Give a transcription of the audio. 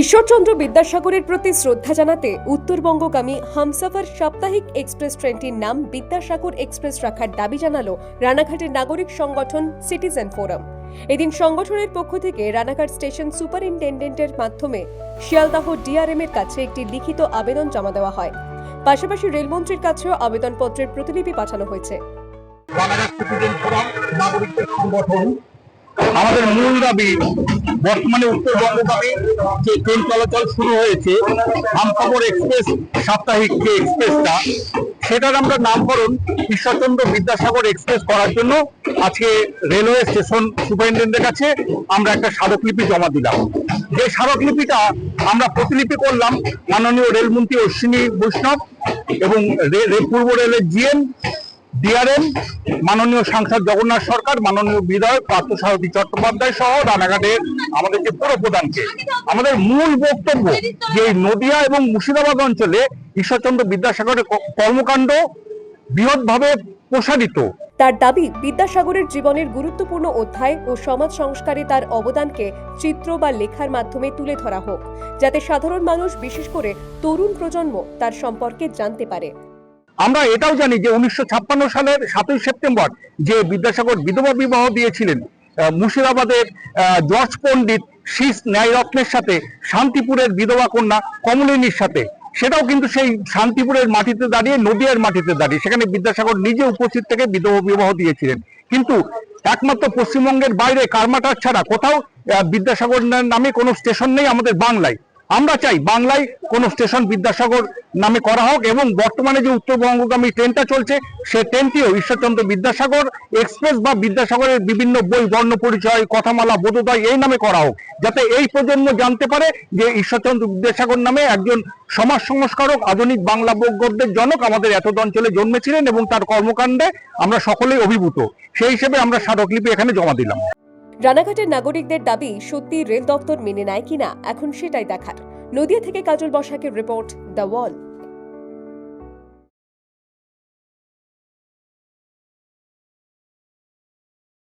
ঈশ্বরচন্দ্র বিদ্যাসাগরের প্রতি শ্রদ্ধা জানাতে উত্তরবঙ্গগামী হামসাফার সাপ্তাহিক এক্সপ্রেস ট্রেনটির নাম বিদ্যাসাগর এক্সপ্রেস রাখার দাবি জানালো রানাঘাটের নাগরিক সংগঠন সিটিজেন ফোরাম। এদিন সংগঠনের পক্ষ থেকে রানাঘাট স্টেশন সুপারিনটেন্ডেন্টের মাধ্যমে শিয়ালদাহ ডিআরএম এর কাছে একটি লিখিত আবেদন জমা দেওয়া হয়। পাশাপাশি রেলমন্ত্রীর কাছেও আবেদনপত্রের প্রতিলিপি পাঠানো হয়েছে। আমাদের মূল দাবি বর্তমানে উত্তরবঙ্গগামী যে ট্রেন চলাচল শুরু হয়েছে আমখবর এক্সপ্রেস, সাপ্তাহিক যে এক্সপ্রেসটা, সেটার আমরা নামকরণ ঈশ্বরচন্দ্র বিদ্যাসাগর এক্সপ্রেস করার জন্য আজকে রেলওয়ে স্টেশন সুপারিনটেন্ডেন্টের কাছে আমরা একটা স্মারকলিপি জমা দিলাম। যে স্মারকলিপিটা আমরা প্রতিলিপি করলাম মাননীয় রেলমন্ত্রী অশ্বিনী বৈষ্ণব এবং পূর্ব রেলের জিএম ডিআরএম মাননীয় সাংসদ জগন্নাথ সরকার, মাননীয় বিধায়ক পার্থসারথী চট্টোপাধ্যায় সহ রানাঘাটের আমাদের যে পুরো প্রধানকে আমাদের মূল বক্তব্য যে নদিয়া এবং মুর্শিদাবাদ অঞ্চলে ঈশ্বরচন্দ্র বিদ্যাসাগরের কর্মকাণ্ড বৃহৎভাবে প্রসারিত। তার দাবি, বিদ্যাসাগরের জীবনের গুরুত্বপূর্ণ অধ্যায় ও সমাজ সংস্কারে তার অবদানকে চিত্র বা লেখার মাধ্যমে তুলে ধরা হোক, যাতে সাধারণ মানুষ বিশেষ করে তরুণ প্রজন্ম তার সম্পর্কে জানতে পারে। আমরা এটাও জানি যে উনিশশো ছাপ্পান্ন সালের সাতই সেপ্টেম্বর যে বিদ্যাসাগর বিধবা বিবাহ দিয়েছিলেন মুর্শিদাবাদের জর্জ পণ্ডিত শীষ ন্যায়রত্নের সাথে, শান্তিপুরের বিধবা কন্যা কমলিনীর সাথে। সেটাও কিন্তু সেই শান্তিপুরের মাটিতে দাঁড়িয়ে, নদিয়ার মাটিতে দাঁড়িয়ে, সেখানে বিদ্যাসাগর নিজে উপস্থিত থেকে বিধবা বিবাহ দিয়েছিলেন। কিন্তু একমাত্র পশ্চিমবঙ্গের বাইরে কারমাটার ছাড়া কোথাও বিদ্যাসাগর নামে কোনো স্টেশন নেই আমাদের বাংলায়। আমরা চাই বাংলায় কোনো স্টেশন বিদ্যাসাগর নামে করা হোক এবং বর্তমানে যে উত্তরবঙ্গগামী ট্রেনটা চলছে, সে ট্রেনটিও ঈশ্বরচন্দ্র বিদ্যাসাগর এক্সপ্রেস বা বিদ্যাসাগরের বিভিন্ন বই, বর্ণ পরিচয়, কথামালা, বোধোদয় এই নামে করা হোক, যাতে এই প্রজন্ম জানতে পারে যে ঈশ্বরচন্দ্র বিদ্যাসাগর নামে একজন সমাজ সংস্কারক, আধুনিক বাংলা গদ্যের জনক আমাদের এতদ অঞ্চলে জন্মেছিলেন এবং তার কর্মকাণ্ডে আমরা সকলেই অভিভূত। সেই হিসেবে আমরা স্মারকলিপি এখানে জমা দিলাম। রানাঘাটের নাগরিকদের দাবি, সত্যি রেল দপ্তর মেনে নেয় কিনা? এখন সেটাই দেখার। নদিয়া থেকে কাজল বসাকের রিপোর্ট, দ্য ওয়াল।